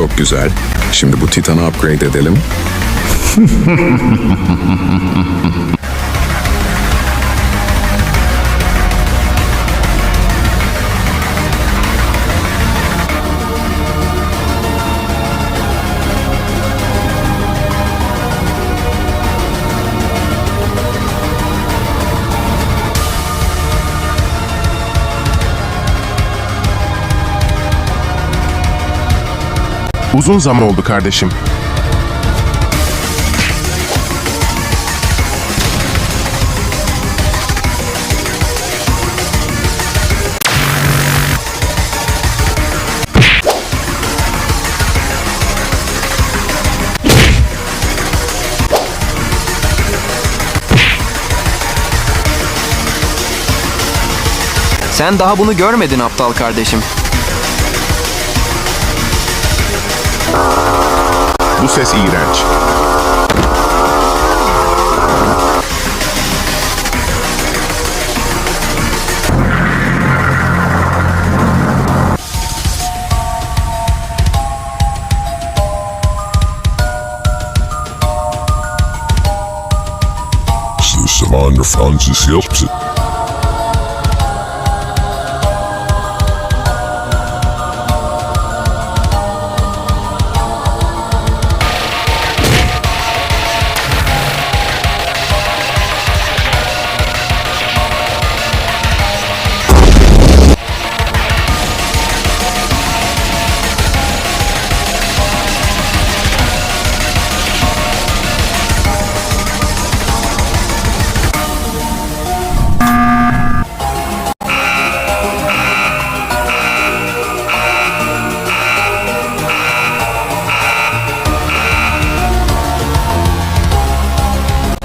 Çok güzel. Şimdi bu Titan'ı upgrade edelim. Uzun zaman oldu kardeşim. Sen daha bunu görmedin aptal kardeşim. proces iranč. Slavon Francis Hilpsen.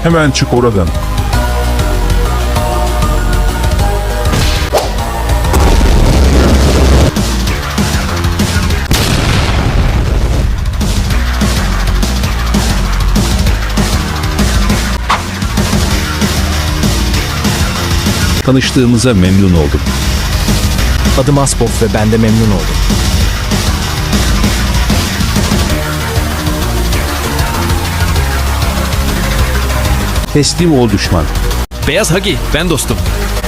Hemen çık oradan. Tanıştığımıza memnun oldum. Adım Aspof ve ben de memnun oldum. Teslim ol düşman. Beyaz Hagi, ben dostum.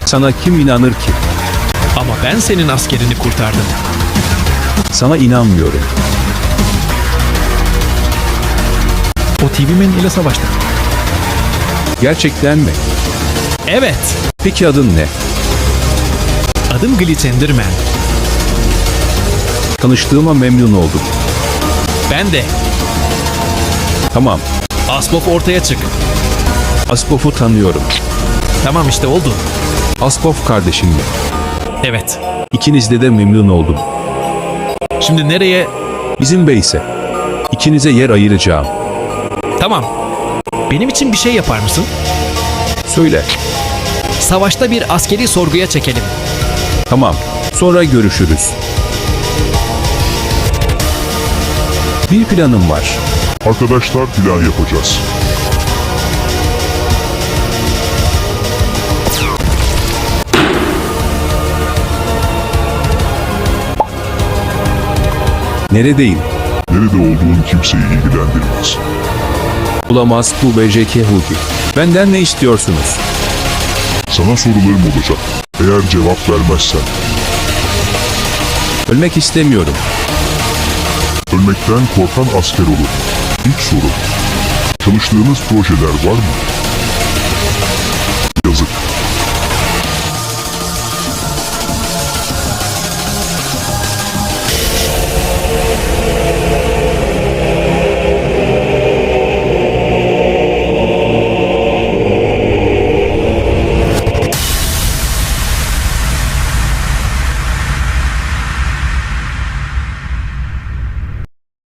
Sana kim inanır ki? Ama ben senin askerini kurtardım. Sana inanmıyorum. O TV Man ile savaştık. Gerçekten mi? Evet, Peki adın ne? adım Glitzenderman. Tanıştığıma memnun oldum. Ben de. Tamam. Aspof ortaya çık. Aspof'u tanıyorum. Tamam işte oldu. Aspof kardeşim mi? Evet. İkinizde de memnun oldum. Şimdi nereye? Bizim beyse. İkinize yer ayıracağım. Tamam. Benim için bir şey yapar mısın? Söyle. Savaşta bir askeri sorguya çekelim. Tamam. Sonra görüşürüz. Bir planım var. Arkadaşlar plan yapacağız. Neredeyim? Nerede olduğun kimseyi ilgilendirmez. Bulamaz bu BJK Hugi. Benden ne istiyorsunuz? Sana sorularım olacak. Eğer cevap vermezsen Ölmek istemiyorum. ölmekten korkan asker olur. İlk soru. Çalıştığınız projeler var mı? Yazık.